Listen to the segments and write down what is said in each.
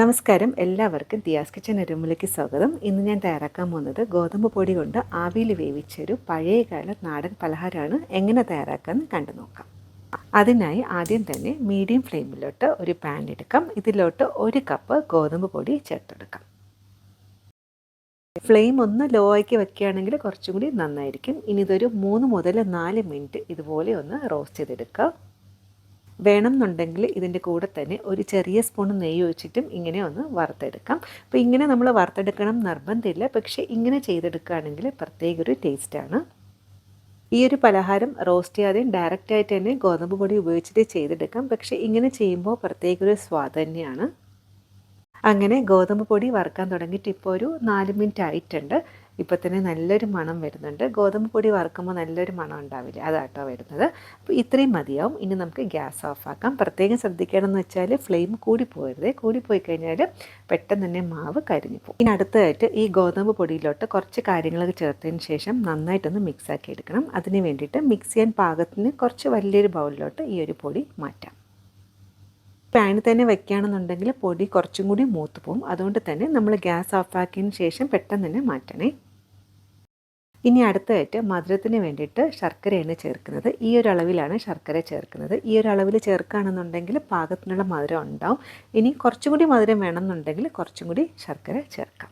നമസ്കാരം. എല്ലാവർക്കും ദിയാസ് കിച്ചൻ റൂമിലേക്ക് സ്വാഗതം. ഇന്ന് ഞാൻ തയ്യാറാക്കാൻ പോകുന്നത് ഗോതമ്പ് പൊടി കൊണ്ട് ആവിയിൽ വേവിച്ചൊരു പഴയകാല നാടൻ പലഹാരമാണ്. എങ്ങനെ തയ്യാറാക്കാമെന്ന് കണ്ടു നോക്കാം. അതിനായി ആദ്യം തന്നെ മീഡിയം ഫ്ലെയിമിലോട്ട് ഒരു പാൻ എടുക്കാം. ഇതിലോട്ട് ഒരു കപ്പ് ഗോതമ്പ് പൊടി ചേർത്തെടുക്കാം. ഫ്ലെയിം ഒന്ന് ലോ ആക്കി വെക്കുകയാണെങ്കിൽ കുറച്ചും കൂടി നന്നായിരിക്കും. ഇനി ഇതൊരു മൂന്ന് മുതൽ നാല് മിനിറ്റ് ഇതുപോലെ ഒന്ന് റോസ്റ്റ് ചെയ്തെടുക്കുക വേണമെന്നുണ്ടെങ്കിൽ ഇതിന്റെ കൂടെ തന്നെ ഒരു ചെറിയ സ്പൂൺ നെയ്യ് ഒഴിച്ചിട്ടും ഇങ്ങനെ ഒന്ന് വറുത്തെടുക്കാം. അപ്പോൾ ഇങ്ങനെ നമ്മൾ വറുത്തെടുക്കണം നിർബന്ധമില്ല. പക്ഷേ ഇങ്ങനെ ചെയ്തെടുക്കുകയാണെങ്കിൽ പ്രത്യേക ഒരു ടേസ്റ്റാണ് ഈ ഒരു പലഹാരം റോസ്റ്റ് ചെയ്യാതെയും ഡയറക്റ്റായിട്ട് തന്നെ ഗോതമ്പ് പൊടി ഉപയോഗിച്ചിട്ട് ചെയ്തെടുക്കാം. പക്ഷേ ഇങ്ങനെ ചെയ്യുമ്പോൾ പ്രത്യേക ഒരു സ്വാദ് തന്നെയാണ്. അങ്ങനെ ഗോതമ്പ് പൊടി വറുക്കാൻ തുടങ്ങിയിട്ട് ഇപ്പോൾ ഒരു നാല് മിനിറ്റ് ആയിട്ടുണ്ട്. ഇപ്പോൾ തന്നെ നല്ലൊരു മണം വരുന്നുണ്ട്. ഗോതമ്പ് പൊടി വറുക്കുമ്പോൾ നല്ലൊരു മണം ഉണ്ടാവില്ല. അതാട്ടോ വരുന്നത്. അപ്പോൾ ഇത്രയും മതിയാവും. ഇനി നമുക്ക് ഗ്യാസ് ഓഫ് ആക്കാം. പ്രത്യേകം ശ്രദ്ധിക്കണമെന്ന് വെച്ചാൽ ഫ്ലെയിം കൂടി പോകരുത്. കൂടി പോയി കഴിഞ്ഞാൽ പെട്ടെന്ന് തന്നെ മാവ് കരിഞ്ഞു പോകും. ഇനി അടുത്തതായിട്ട് ഈ ഗോതമ്പ് പൊടിയിലോട്ട് കുറച്ച് കാര്യങ്ങളൊക്കെ ചേർത്തതിന് ശേഷം നന്നായിട്ടൊന്ന് മിക്സ് ആക്കി എടുക്കണം. അതിന് വേണ്ടിയിട്ട് മിക്സ് ചെയ്യാൻ പാകത്തിന് കുറച്ച് വലിയൊരു ബൗളിലോട്ട് ഈ ഒരു പൊടി മാറ്റാം. പാനിൽ തന്നെ വെക്കുകയാണെന്നുണ്ടെങ്കിൽ പൊടി കുറച്ചും കൂടി മൂത്ത് പോകും അതുകൊണ്ട് തന്നെ നമ്മൾ ഗ്യാസ് ഓഫാക്കിയതിന് ശേഷം പെട്ടെന്ന് തന്നെ മാറ്റണേ. ഇനി അടുത്തതായിട്ട് മധുരത്തിന് വേണ്ടിയിട്ട് ശർക്കരയാണ് ചേർക്കുന്നത്. ഈ ഒരു അളവിലാണ് ശർക്കര ചേർക്കുന്നത്. ഈ ഒരു അളവിൽ ചേർക്കുകയാണെന്നുണ്ടെങ്കിൽ പാകത്തിനുള്ള മധുരം ഉണ്ടാവും. ഇനി കുറച്ചും കൂടി മധുരം വേണമെന്നുണ്ടെങ്കിൽ കുറച്ചും കൂടി ശർക്കര ചേർക്കാം.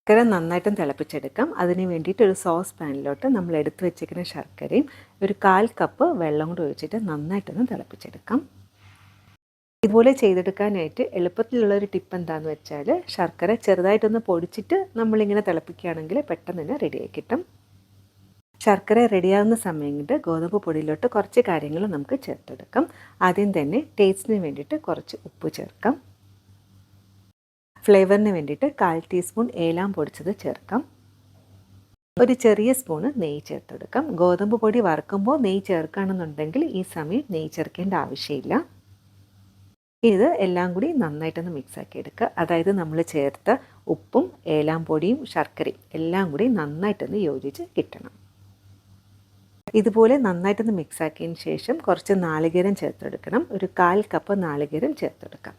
ശർക്കര നന്നായിട്ടും തിളപ്പിച്ചെടുക്കാം. അതിന് വേണ്ടിയിട്ട് ഒരു സോസ് പാനിലോട്ട് നമ്മൾ എടുത്തു വെച്ചിരിക്കുന്ന ശർക്കരയും ഒരു കാൽ കപ്പ് വെള്ളം കൂടി ഒഴിച്ചിട്ട് നന്നായിട്ടൊന്ന് തിളപ്പിച്ചെടുക്കാം. ഇതുപോലെ ചെയ്തെടുക്കാനായിട്ട് എളുപ്പത്തിലുള്ള ഒരു ടിപ്പ് എന്താണെന്ന് വെച്ചാൽ ശർക്കര ചെറുതായിട്ടൊന്ന് പൊടിച്ചിട്ട് നമ്മളിങ്ങനെ തിളപ്പിക്കുകയാണെങ്കിൽ പെട്ടെന്ന് തന്നെ റെഡിയായി കിട്ടും ശർക്കര റെഡിയാകുന്ന സമയം കൊണ്ട് ഗോതമ്പ് പൊടിയിലോട്ട് കുറച്ച് കാര്യങ്ങൾ നമുക്ക് ചേർത്തെടുക്കാം. ആദ്യം തന്നെ ടേസ്റ്റിന് വേണ്ടിയിട്ട് കുറച്ച് ഉപ്പ് ചേർക്കാം. ഫ്ലേവറിന് വേണ്ടിയിട്ട് കാൽ ടീസ്പൂൺ ഏലാം പൊടിച്ചത് ചേർക്കാം. ഒരു ചെറിയ സ്പൂണ് നെയ്യ് ചേർത്തെടുക്കാം. ഗോതമ്പ് പൊടി വറുക്കുമ്പോൾ നെയ്യ് ചേർക്കുകയാണെന്നുണ്ടെങ്കിൽ ഈ സമയം നെയ്യ് ചേർക്കേണ്ട ആവശ്യമില്ല. ഇത് എല്ലാം കൂടി നന്നായിട്ടൊന്ന് മിക്സാക്കി എടുക്കുക. അതായത് നമ്മൾ ചേർത്ത ഉപ്പും ഏലാം പൊടിയും ശർക്കരയും എല്ലാം കൂടി നന്നായിട്ടൊന്ന് യോജിച്ച് കിട്ടണം. ഇതുപോലെ നന്നായിട്ടൊന്ന് മിക്സാക്കിയതിന് ശേഷം കുറച്ച് നാളികേരം ചേർത്തെടുക്കണം. ഒരു കാൽ കപ്പ് നാളികേരം ചേർത്തെടുക്കാം.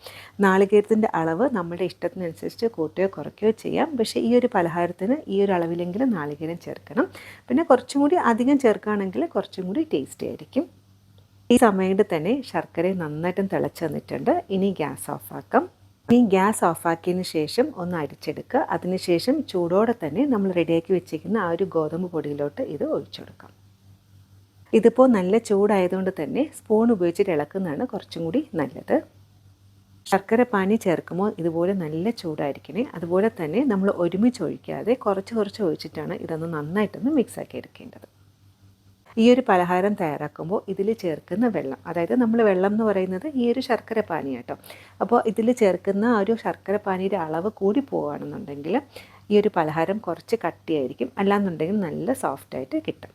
നാളികേരത്തിന്റെ അളവ് നമ്മുടെ ഇഷ്ടത്തിനനുസരിച്ച് കൂട്ടുകയോ കുറയ്ക്കുകയോ ചെയ്യാം. പക്ഷേ ഈ ഒരു പലഹാരത്തിന് ഈ ഒരു അളവിലെങ്കിലും നാളികേരം ചേർക്കണം. പിന്നെ കുറച്ചും കൂടി അധികം ചേർക്കുകയാണെങ്കിൽ കുറച്ചും കൂടി ടേസ്റ്റി ആയിരിക്കും. ഈ സമയത്ത് തന്നെ ശർക്കര നന്നായിട്ടും തിളച്ച് വന്നിട്ടുണ്ട്. ഇനി ഗ്യാസ് ഓഫാക്കാം. ഇനി ഗ്യാസ് ഓഫാക്കിയതിന് ശേഷം ഒന്ന് അരിച്ചെടുക്കുക. അതിനുശേഷം ചൂടോടെ തന്നെ നമ്മൾ റെഡിയാക്കി വെച്ചിരിക്കുന്ന ആ ഒരു ഗോതമ്പ് പൊടിയിലോട്ട് ഇത് ഒഴിച്ചെടുക്കാം ഇതിപ്പോൾ നല്ല ചൂടായതുകൊണ്ട് തന്നെ സ്പൂൺ ഉപയോഗിച്ചിട്ട് ഇളക്കുന്നതാണ് കുറച്ചും കൂടി നല്ലത്. ശർക്കര പാനി ചേർക്കുമ്പോൾ ഇതുപോലെ നല്ല ചൂടായിരിക്കണേ. അതുപോലെ തന്നെ നമ്മൾ ഒരുമിച്ച് ഒഴിക്കാതെ കുറച്ച് കുറച്ച് ഒഴിച്ചിട്ടാണ് ഇതൊന്ന് നന്നായിട്ടൊന്ന് മിക്സാക്കി എടുക്കേണ്ടത്. ഈ ഒരു പലഹാരം തയ്യാറാക്കുമ്പോൾ ഇതിൽ ചേർക്കുന്ന വെള്ളം അതായത് നമ്മൾ വെള്ളം എന്ന് പറയുന്നത് ഈ ഒരു ശർക്കര പാനി കേട്ടോ അപ്പോൾ ഇതിൽ ചേർക്കുന്ന ആ ഒരു ശർക്കര പാനിയുടെ അളവ് കൂടി പോവുകയാണെന്നുണ്ടെങ്കിൽ ഈ ഒരു പലഹാരം കുറച്ച് കട്ടിയായിരിക്കും. അല്ലാന്നുണ്ടെങ്കിൽ നല്ല സോഫ്റ്റായിട്ട് കിട്ടും.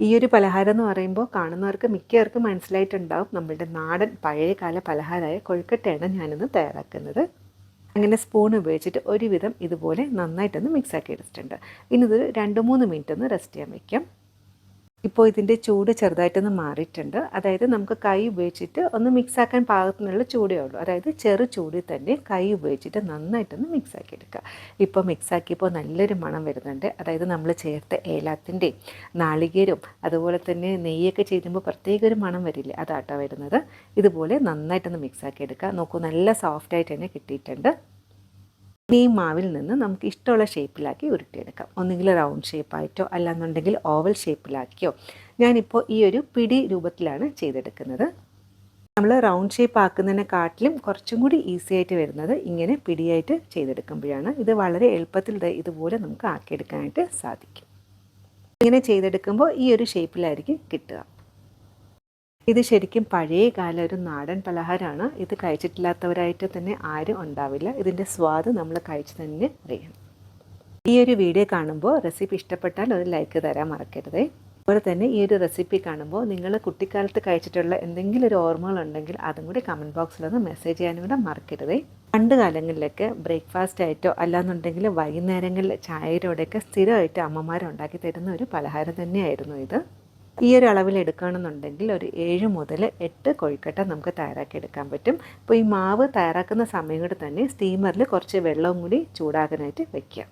ഈ ഒരു പലഹാരം എന്ന് പറയുമ്പോൾ കാണുന്നവർക്ക് മിക്കവർക്കും മനസ്സിലായിട്ടുണ്ടാവും. നമ്മളുടെ നാടൻ പഴയകാല പലഹാരമായ കൊഴുക്കട്ടയാണ് ഞാനിന്ന് തയ്യാറാക്കുന്നത്. അങ്ങനെ സ്പൂൺ ഉപയോഗിച്ചിട്ട് ഒരുവിധം ഇതുപോലെ നന്നായിട്ടൊന്ന് മിക്സാക്കി എടുത്തിട്ടുണ്ട്. ഇനി ഇത് രണ്ട് മൂന്ന് മിനിറ്റ് ഒന്ന് റെസ്റ്റ് ചെയ്യാൻ വയ്ക്കാം ഇപ്പോൾ ഇതിന്റെ ചൂട് ചെറുതായിട്ടൊന്ന് മാറിയിട്ടുണ്ട്. അതായത് നമുക്ക് കൈ ഉപയോഗിച്ചിട്ട് ഒന്ന് മിക്സാക്കാൻ പാകത്തിനുള്ള ചൂടേ ഉള്ളൂ. അതായത് ചെറു ചൂടിൽ തന്നെ കൈ ഉപയോഗിച്ചിട്ട് നന്നായിട്ടൊന്ന് മിക്സാക്കി എടുക്കുക. ഇപ്പോൾ മിക്സാക്കിയപ്പോൾ നല്ലൊരു മണം വരുന്നുണ്ട്. അതായത് നമ്മൾ ചേർത്ത ഏലാത്തിന്റെയും നാളികേരും അതുപോലെ തന്നെ നെയ്യൊക്കെ ചേരുമ്പോൾ പ്രത്യേക ഒരു മണം വരില്ല അതാട്ടോ വരുന്നത്. ഇതുപോലെ നന്നായിട്ടൊന്ന് മിക്സാക്കി എടുക്കുക. നോക്കൂ നല്ല സോഫ്റ്റായിട്ട് തന്നെ കിട്ടിയിട്ടുണ്ട്. ഈ മാവിൽ നിന്ന് നമുക്ക് ഇഷ്ടമുള്ള ഷേപ്പിലാക്കി ഉരുട്ടിയെടുക്കാം. ഒന്നുകിൽ റൗണ്ട് ഷേപ്പായിട്ടോ അല്ലാന്നുണ്ടെങ്കിൽ ഓവൽ ഷേപ്പിലാക്കിയോ ഞാനിപ്പോൾ ഈ ഒരു പിടി രൂപത്തിലാണ് ചെയ്തെടുക്കുന്നത്. നമ്മൾ റൗണ്ട് ഷേപ്പ് ആക്കുന്നതിനെക്കാട്ടിലും കുറച്ചും കൂടി ഈസി ആയിട്ട് വരുന്നത് ഇങ്ങനെ പിടിയായിട്ട് ചെയ്തെടുക്കുമ്പോഴാണ്. ഇത് വളരെ എളുപ്പത്തിൽ ഇതുപോലെ നമുക്ക് ആക്കിയെടുക്കാനായിട്ട് സാധിക്കും. ഇങ്ങനെ ചെയ്തെടുക്കുമ്പോൾ ഈ ഒരു ഷേപ്പിലായിരിക്കും കിട്ടുക. ഇത് ശരിക്കും പഴയ കാല ഒരു നാടൻ പലഹാരമാണ്. ഇത് കഴിച്ചിട്ടില്ലാത്തവരായിട്ട് തന്നെ ആരും ഉണ്ടാവില്ല. ഇതിന്റെ സ്വാദ് നമ്മൾ കഴിച്ച് തന്നെ അറിയാം. ഈ ഒരു വീഡിയോ കാണുമ്പോൾ റെസിപ്പി ഇഷ്ടപ്പെട്ടാൽ ഒരു ലൈക്ക് തരാൻ മറക്കരുതേ. അതുപോലെ തന്നെ ഈ ഒരു റെസിപ്പി കാണുമ്പോൾ നിങ്ങൾ കുട്ടിക്കാലത്ത് കഴിച്ചിട്ടുള്ള എന്തെങ്കിലും ഒരു ഓർമ്മകൾ ഉണ്ടെങ്കിൽ അതും കൂടി കമന്റ് ബോക്സിലൊന്ന് മെസ്സേജ് ചെയ്യാനും കൂടെ മറക്കരുതേ. പണ്ട് കാലങ്ങളിലൊക്കെ ബ്രേക്ക്ഫാസ്റ്റ് ആയിട്ടോ അല്ലാന്നുണ്ടെങ്കിൽ വൈകുന്നേരങ്ങളിൽ ചായയിലൂടെയൊക്കെ സ്ഥിരമായിട്ട് അമ്മമാരുണ്ടാക്കി തരുന്ന ഒരു പലഹാരം തന്നെയായിരുന്നു ഇത്. ഈ ഒരു അളവിൽ എടുക്കുകയാണെന്നുണ്ടെങ്കിൽ ഒരു ഏഴ് മുതൽ എട്ട് കോഴിക്കട്ട നമുക്ക് തയ്യാറാക്കി എടുക്കാൻ പറ്റും. അപ്പോൾ ഈ മാവ് തയ്യാറാക്കുന്ന സമയം തന്നെ സ്റ്റീമറിൽ കുറച്ച് വെള്ളവും കൂടി ചൂടാകാനായിട്ട് വെക്കുക.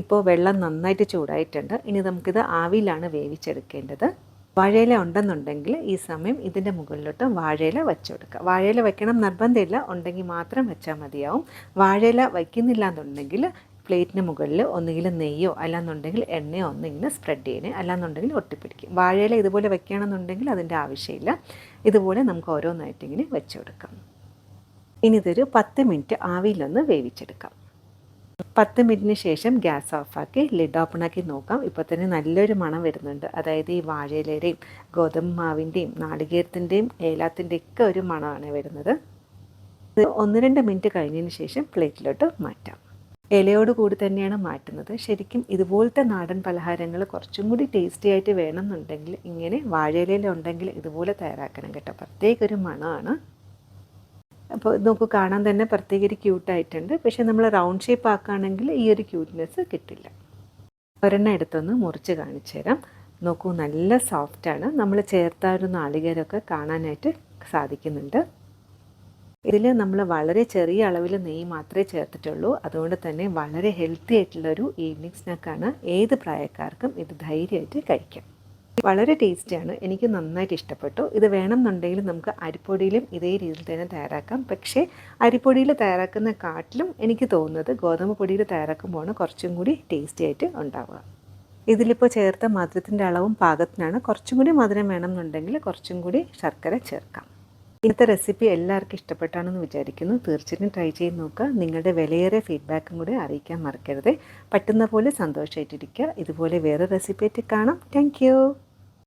ഇപ്പോൾ വെള്ളം നന്നായിട്ട് ചൂടായിട്ടുണ്ട്. ഇനി നമുക്കിത് ആവിയിലാണ് വേവിച്ചെടുക്കേണ്ടത്. വാഴയില ഉണ്ടെന്നുണ്ടെങ്കിൽ ഈ സമയം ഇതിന്റെ മുകളിലോട്ട് വാഴയില വെച്ചുകൊടുക്കുക വാഴയില വയ്ക്കണം നിർബന്ധമില്ല. ഉണ്ടെങ്കിൽ മാത്രം വെച്ചാൽ മതിയാവും. വാഴയില വയ്ക്കുന്നില്ല എന്നുണ്ടെങ്കിൽ പ്ലേറ്റിന് മുകളിൽ ഒന്നുകിൽ നെയ്യോ അല്ലാന്നുണ്ടെങ്കിൽ എണ്ണയോ ഒന്നിങ്ങനെ സ്പ്രെഡ് ചെയ്യണേ അല്ലാന്നുണ്ടെങ്കിൽ ഒട്ടിപ്പിടിക്കും. വാഴയില ഇതുപോലെ വെക്കുകയാണെന്നുണ്ടെങ്കിൽ അതിന്റെ ആവശ്യമില്ല. ഇതുപോലെ നമുക്ക് ഓരോന്നായിട്ട് ഇങ്ങനെ വെച്ച് കൊടുക്കാം. ഇനി ഇതൊരു പത്ത് മിനിറ്റ് ആവിയിലൊന്ന് വേവിച്ചെടുക്കാം. പത്ത് മിനിറ്റിന് ശേഷം ഗ്യാസ് ഓഫാക്കി ലിഡ് ഓപ്പൺ ആക്കി നോക്കാം. ഇപ്പോൾ തന്നെ നല്ലൊരു മണം വരുന്നുണ്ട്. അതായത് ഈ വാഴയിലയുടെയും ഗോതമ്പ് മാവിന്റെയും നാളികേരത്തിന്റെയും ഏലാത്തിന്റെയും ഒക്കെ ഒരു മണമാണ് വരുന്നത്. ഒന്ന് രണ്ട് മിനിറ്റ് കഴിഞ്ഞതിന് ശേഷം പ്ലേറ്റിലോട്ട് മാറ്റാം. ഇലയോട് കൂടി തന്നെയാണ് മാറ്റുന്നത്. ശരിക്കും ഇതുപോലത്തെ നാടൻ പലഹാരങ്ങൾ കുറച്ചും കൂടി ടേസ്റ്റി ആയിട്ട് വേണമെന്നുണ്ടെങ്കിൽ ഇങ്ങനെ വാഴയിലയിലുണ്ടെങ്കിൽ ഇതുപോലെ തയ്യാറാക്കണം കേട്ടോ. പ്രത്യേക ഒരു മണമാണ്. അപ്പോൾ നോക്കൂ കാണാൻ തന്നെ പ്രത്യേക ഒരു ക്യൂട്ടായിട്ടുണ്ട് പക്ഷേ നമ്മൾ റൗണ്ട് ഷേപ്പ് ആക്കുകയാണെങ്കിൽ ഈ ഒരു ക്യൂട്ട്നെസ് കിട്ടില്ല. ഒരെണ്ണം എടുത്തൊന്ന് മുറിച്ച് കാണിച്ചു തരാം. നോക്കൂ നല്ല സോഫ്റ്റാണ് നമ്മൾ ചേർത്ത ഒരു നാളികേരമൊക്കെ കാണാനായിട്ട് സാധിക്കുന്നുണ്ട്. ഇതിൽ നമ്മൾ വളരെ ചെറിയ അളവിൽ നെയ്യ് മാത്രമേ ചേർത്തിട്ടുള്ളൂ. അതുകൊണ്ട് തന്നെ വളരെ ഹെൽത്തി ആയിട്ടുള്ളൊരു ഈവനിങ് സ്നാക്കാണ് ഏത് പ്രായക്കാർക്കും ഇത് ധൈര്യമായിട്ട് കഴിക്കാം. വളരെ ടേസ്റ്റിയാണ് എനിക്ക് നന്നായിട്ട് ഇഷ്ടപ്പെട്ടു. ഇത് വേണമെന്നുണ്ടെങ്കിൽ നമുക്ക് അരിപ്പൊടിയിലും ഇതേ രീതിയിൽ തന്നെ തയ്യാറാക്കാം. പക്ഷേ അരിപ്പൊടിയിൽ തയ്യാറാക്കുന്ന കാട്ടിലും എനിക്ക് തോന്നുന്നത് ഗോതമ്പ് പൊടിയിൽ തയ്യാറാക്കുമ്പോഴാണ് കുറച്ചും കൂടി ടേസ്റ്റി ആയിട്ട് ഉണ്ടാവുക. ഇതിലിപ്പോൾ ചേർത്ത മധുരത്തിന്റെ അളവും പാകത്തിനാണ്. കുറച്ചും കൂടി മധുരം വേണമെന്നുണ്ടെങ്കിൽ കുറച്ചും കൂടി ശർക്കര ചേർക്കാം. ഇന്നത്തെ റെസിപ്പി എല്ലാവർക്കും ഇഷ്ടപ്പെട്ടാണെന്ന് വിചാരിക്കുന്നു. തീർച്ചയായും ട്രൈ ചെയ്ത് നോക്കുക. നിങ്ങളുടെ വിലയേറെ ഫീഡ്ബാക്കും കൂടി അറിയിക്കാൻ മറക്കരുത്. പറ്റുന്ന പോലെ സന്തോഷമായിട്ടിരിക്കുക ഇതുപോലെ വേറെ റെസിപ്പി ആയിട്ട് കാണാം. താങ്ക്